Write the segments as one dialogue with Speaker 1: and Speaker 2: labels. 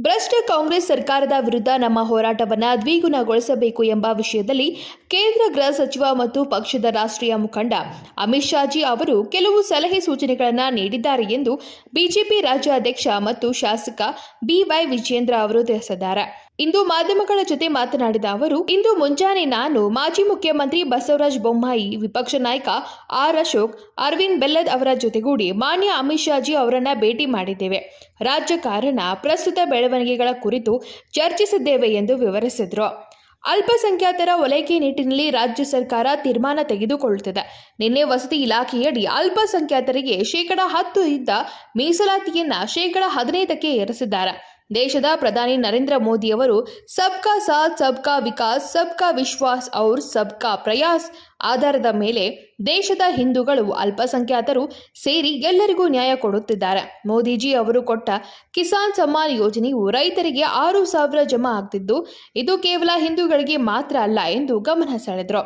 Speaker 1: ಭ್ರಷ್ಟ ಕಾಂಗ್ರೆಸ್ ಸರ್ಕಾರದ ವಿರುದ್ಧ ನಮ್ಮ ಹೋರಾಟವನ್ನು ದ್ವಿಗುಣಗೊಳಿಸಬೇಕು ಎಂಬ ವಿಷಯದಲ್ಲಿ ಕೇಂದ್ರ ಗೃಹ ಸಚಿವ ಮತ್ತು ಪಕ್ಷದ ರಾಷ್ಟ್ರೀಯ ಮುಖಂಡ ಅಮಿತ್ ಶಾಜಿ ಅವರು ಕೆಲವು ಸಲಹೆ ಸೂಚನೆಗಳನ್ನು ನೀಡಿದ್ದಾರೆ ಎಂದು ಬಿಜೆಪಿ ರಾಜ್ಯಾಧ್ಯಕ್ಷ ಮತ್ತು ಶಾಸಕ ಬಿವೈ ವಿಜೇಂದ್ರ ಅವರು ತಿಳಿಸಿದ್ದಾರೆ. ಇಂದು ಮಾಧ್ಯಮಗಳ ಜೊತೆ ಮಾತನಾಡಿದ ಅವರು, ಇಂದು ಮುಂಜಾನೆ ನಾನು ಮಾಜಿ ಮುಖ್ಯಮಂತ್ರಿ ಬಸವರಾಜ ಬೊಮ್ಮಾಯಿ, ವಿಪಕ್ಷ ನಾಯಕ ಆರ್ ಅಶೋಕ್, ಅರವಿಂದ್ ಬೆಲ್ಲದ್ ಅವರ ಜೊತೆಗೂಡಿ ಮಾನ್ಯ ಅಮಿತ್ ಶಾಜಿ ಅವರನ್ನ ಭೇಟಿ ಮಾಡಿದ್ದೇವೆ. ರಾಜಕಾರಣ ಪ್ರಸ್ತುತ ಬೆಳವಣಿಗೆಗಳ ಕುರಿತು ಚರ್ಚಿಸಿದ್ದೇವೆ ಎಂದು ವಿವರಿಸಿದರು. ಅಲ್ಪಸಂಖ್ಯಾತರ ಒಲೈಕೆ ನಿಟ್ಟಿನಲ್ಲಿ ರಾಜ್ಯ ಸರ್ಕಾರ ತೀರ್ಮಾನ ತೆಗೆದುಕೊಳ್ಳುತ್ತದೆ. ನಿನ್ನೆ ವಸತಿ ಇಲಾಖೆಯಡಿ ಅಲ್ಪಸಂಖ್ಯಾತರಿಗೆ ಶೇಕಡ ಹತ್ತು ಇದ್ದ ಮೀಸಲಾತಿಯನ್ನ ಶೇಕಡ ಹದಿನೈದಕ್ಕೆ ಏರಿಸಿದ್ದಾರೆ. ದೇಶದ ಪ್ರಧಾನಿ ನರೇಂದ್ರ ಮೋದಿಯವರು ಸಬ್ಕಾ ಸಾಥ್, ಸಬ್ಕಾ ವಿಕಾಸ್, ಸಬ್ಕಾ ವಿಶ್ವಾಸ್ ಔರ್ ಸಬ್ಕಾ ಪ್ರಯಾಸ್ ಆಧಾರದ ಮೇಲೆ ದೇಶದ ಹಿಂದೂಗಳು ಅಲ್ಪಸಂಖ್ಯಾತರು ಸೇರಿ ಎಲ್ಲರಿಗೂ ನ್ಯಾಯ ಕೊಡುತ್ತಿದ್ದಾರೆ. ಮೋದಿಜಿ ಅವರು ಕೊಟ್ಟ ಕಿಸಾನ್ ಸಮ್ಮಾನ್ ಯೋಜನೆಯು ರೈತರಿಗೆ ಆರು ಸಾವಿರ ಜಮಾ ಆಗ್ತಿದ್ದು, ಇದು ಕೇವಲ ಹಿಂದೂಗಳಿಗೆ ಮಾತ್ರ ಅಲ್ಲ ಎಂದು ಗಮನ ಸೆಳೆದರು.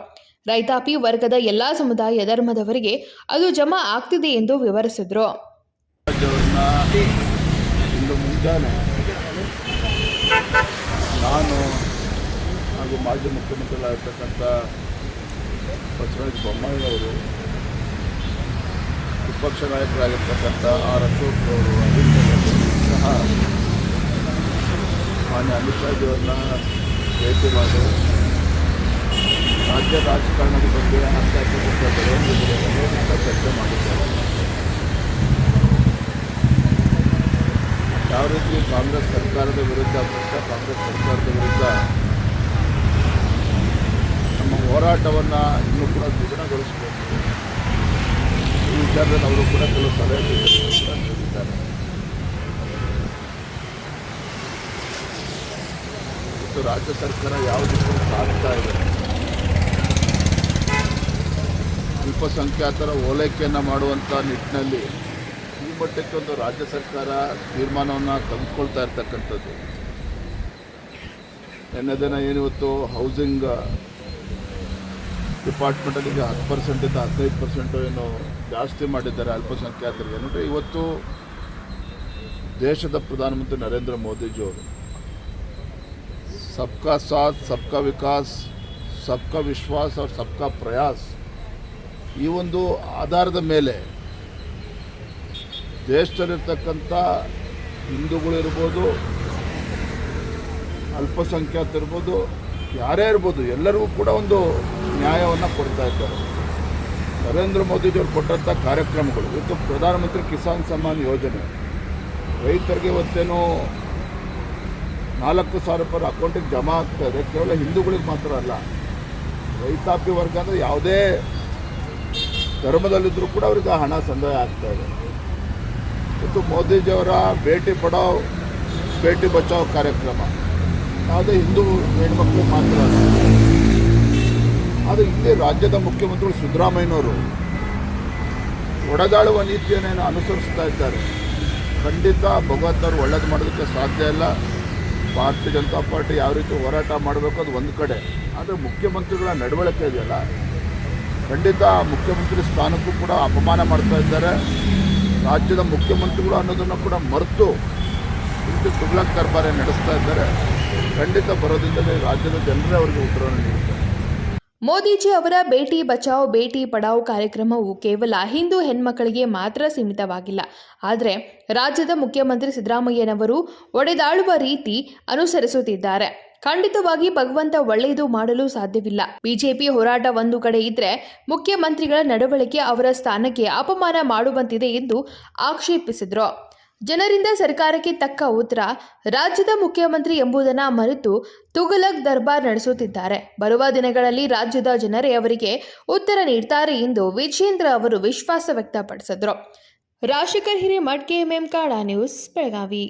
Speaker 1: ರೈತಾಪಿ ವರ್ಗದ ಎಲ್ಲಾ ಸಮುದಾಯ ಧರ್ಮದವರಿಗೆ ಅದು ಜಮಾ ಆಗ್ತಿದೆ ಎಂದು ವಿವರಿಸಿದರು.
Speaker 2: ನಾನು ಹಾಗೂ ಮಾಜಿ ಮುಖ್ಯಮಂತ್ರಿಗಳಾಗಿರ್ತಕ್ಕಂಥ ಬಸವರಾಜ ಬೊಮ್ಮಾಯಿ ಅವರು ವಿಪಕ್ಷ ನಾಯಕರಾಗಿರ್ತಕ್ಕಂಥ ಆರ್ ಅಶೋಕ್ ಅವರು ಸಹ ಮಾನ್ಯ ಅಮಿತ್ ಶಾಜಿಯವ್ರನ್ನ ಭೇಟಿ ಮಾಡಿ ರಾಜ್ಯ ರಾಜಕಾರಣದ ಬಗ್ಗೆ ಬಗ್ಗೆ ಚರ್ಚೆ ಮಾಡಿದ್ದಾರೆ. ಯಾವ ರೀತಿ ಕಾಂಗ್ರೆಸ್ ಸರ್ಕಾರದ ವಿರುದ್ಧ ಕಾಂಗ್ರೆಸ್ ಸರ್ಕಾರದ ವಿರುದ್ಧ ನಮ್ಮ ಹೋರಾಟವನ್ನು ಇನ್ನೂ ಕೂಡ ದ್ವಿಗುಣಗೊಳಿಸಬೇಕು. ಈ ವಿಚಾರದಲ್ಲಿ ಅವರು ಕೂಡ ಕೆಲವು ಸಲಹೆ ನೀಡಿದ್ದಾರೆ ಮತ್ತು ರಾಜ್ಯ ಸರ್ಕಾರ ಯಾವ ಕೂಡ ಸಾಗ್ತಾ ಇದೆ? ಅಲ್ಪಸಂಖ್ಯಾತರ ಓಲೈಕೆಯನ್ನು ಮಾಡುವಂಥ ನಿಟ್ಟಿನಲ್ಲಿ ಈ ಮಟ್ಟಕ್ಕೆ ಒಂದು ರಾಜ್ಯ ಸರ್ಕಾರ ತೀರ್ಮಾನವನ್ನು ತೆಗೆದುಕೊಳ್ತಾ ಇರ್ತಕ್ಕಂಥದ್ದು. ನಿನ್ನೆ ದಿನ ಏನಿವತ್ತು ಹೌಸಿಂಗ್ ಡಿಪಾರ್ಟ್ಮೆಂಟಲ್ಲಿ ಈಗ ಹತ್ತು ಪರ್ಸೆಂಟಿಂದ ಹದಿನೈದು ಪರ್ಸೆಂಟು ಏನು ಜಾಸ್ತಿ ಮಾಡಿದ್ದಾರೆ ಅಲ್ಪಸಂಖ್ಯಾತರಿಗೆ. ಅಂದರೆ ಇವತ್ತು ದೇಶದ ಪ್ರಧಾನಮಂತ್ರಿ ನರೇಂದ್ರ ಮೋದಿಜಿಯವರು ಸಬ್ಕಾ ಸಾಥ್, ಸಬ್ಕಾ ವಿಕಾಸ್, ಸಬ್ಕಾ ವಿಶ್ವಾಸ್ ಸಬ್ ಸಬ್ಕಾ ಪ್ರಯಾಸ್ ಈ ಒಂದು ಆಧಾರದ ಮೇಲೆ ದೇಶದಲ್ಲಿರ್ತಕ್ಕಂಥ ಹಿಂದೂಗಳಿರ್ಬೋದು ಅಲ್ಪಸಂಖ್ಯಾತರಿರ್ಬೋದು ಯಾರೇ ಇರ್ಬೋದು ಎಲ್ಲರಿಗೂ ಕೂಡ ಒಂದು ನ್ಯಾಯವನ್ನು ಕೊಡ್ತಾ ಇದ್ದಾರೆ. ನರೇಂದ್ರ ಮೋದಿಜಿಯವರು ಕೊಟ್ಟಂಥ ಕಾರ್ಯಕ್ರಮಗಳು, ಇವತ್ತು ಪ್ರಧಾನಮಂತ್ರಿ ಕಿಸಾನ್ ಸಮ್ಮಾನ್ ಯೋಜನೆ, ರೈತರಿಗೆ ಇವತ್ತೇನು ನಾಲ್ಕು ಸಾವಿರ ರೂಪಾಯಿ ಅಕೌಂಟಿಗೆ ಜಮಾ ಆಗ್ತಾ ಇದೆ. ಕೇವಲ ಹಿಂದೂಗಳಿಗೆ ಮಾತ್ರ ಅಲ್ಲ, ರೈತಾಪಿ ವರ್ಗ ಅಂದರೆ ಯಾವುದೇ ಧರ್ಮದಲ್ಲಿದ್ದರೂ ಕೂಡ ಅವ್ರಿಗೆ ಹಣ ಸಂದಾಯ ಆಗ್ತಾ ಇದೆ ಮೋದಿಜಿಯವರ ಭೇಟಿ ಪಡಾವ್ ಭೇಟಿ ಬಚಾವ್ ಕಾರ್ಯಕ್ರಮ ಯಾವುದೇ ಹಿಂದೂ ಹೆಣ್ಮಕ್ಳು ಮಾತ್ರ ಆದರೆ ಇಲ್ಲಿ ರಾಜ್ಯದ ಮುಖ್ಯಮಂತ್ರಿಗಳು ಸಿದ್ದರಾಮಯ್ಯನವರು ಒಡೆದಾಳುವ ನೀತಿಯನ್ನೇನು ಅನುಸರಿಸ್ತಾ ಇದ್ದಾರೆ ಖಂಡಿತ ಭಗವಂತರು ಒಳ್ಳೇದು ಮಾಡೋದಕ್ಕೆ ಸಾಧ್ಯ ಇಲ್ಲ ಭಾರತೀಯ ಜನತಾ ಪಾರ್ಟಿ ಯಾವ ರೀತಿ ಹೋರಾಟ ಮಾಡಬೇಕು ಅದು ಒಂದು ಕಡೆ ಆದರೆ ಮುಖ್ಯಮಂತ್ರಿಗಳ ನಡವಳಿಕೆ ಇದೆಯಲ್ಲ ಖಂಡಿತ ಮುಖ್ಯಮಂತ್ರಿ ಸ್ಥಾನಕ್ಕೂ ಕೂಡ ಅಪಮಾನ ಮಾಡ್ತಾ ಇದ್ದಾರೆ ರಾಜ್ಯದ ಮುಖ್ಯಮಂತ್ರಿಗಳು ಅನ್ನೋದನ್ನು ಕೂಡ ಮರೆತು ಇಂದು ತುಗ್ಲಕ್ ದರ್ಬಾರೆ ನಡೆಸ್ತಾ ಇದ್ದಾರೆ. ಖಂಡಿತ ಬರೋದಿಂದಲೇ ರಾಜ್ಯದ ಜನರೇ ಅವರಿಗೆ ಉತ್ತರವನ್ನು ನೀಡುತ್ತಾರೆ.
Speaker 1: ಮೋದಿಜಿ ಅವರ ಬೇಟಿ ಬಚಾವ್, ಬೇಟಿ ಪಡಾವ್ ಕಾರ್ಯಕ್ರಮವು ಕೇವಲ ಹಿಂದೂ ಹೆಣ್ಮಕ್ಕಳಿಗೆ ಮಾತ್ರ ಸೀಮಿತವಾಗಿಲ್ಲ. ಆದರೆ ರಾಜ್ಯದ ಮುಖ್ಯಮಂತ್ರಿ ಸಿದ್ದರಾಮಯ್ಯನವರು ಒಡೆದಾಳುವ ರೀತಿ ಅನುಸರಿಸುತ್ತಿದ್ದಾರೆ. ಖಂಡಿತವಾಗಿ ಭಗವಂತ ಒಳ್ಳೆಯದು ಮಾಡಲು ಸಾಧ್ಯವಿಲ್ಲ. ಬಿಜೆಪಿ ಹೋರಾಟ ಒಂದು ಕಡೆ ಇದ್ರೆ ಮುಖ್ಯಮಂತ್ರಿಗಳ ನಡವಳಿಕೆ ಅವರ ಸ್ಥಾನಕ್ಕೆ ಅಪಮಾನ ಮಾಡುವಂತಿದೆ ಎಂದು ಆಕ್ಷೇಪಿಸಿದರು. ಜನರಿಂದ ಸರ್ಕಾರಕ್ಕೆ ತಕ್ಕ ಉತ್ತರ ರಾಜ್ಯದ ಮುಖ್ಯಮಂತ್ರಿ ಎಂಬುದನ್ನು ಮರೆತು ತುಘಲಕ್ ದರ್ಬಾರ್ ನಡೆಸುತ್ತಿದ್ದಾರೆ. ಬರುವ ದಿನಗಳಲ್ಲಿ ರಾಜ್ಯದ ಜನರೇ ಅವರಿಗೆ ಉತ್ತರ ನೀಡ್ತಾರೆ ಎಂದು ವಿಜೇಂದ್ರ ಅವರು ವಿಶ್ವಾಸ ವ್ಯಕ್ತಪಡಿಸಿದರು. ರಾಜಶೇಖರ್ ಹಿರೇಮಠ್, ಕೆಎಂಎಂ ಕಾಡಾ ನ್ಯೂಸ್, ಬೆಳಗಾವಿ.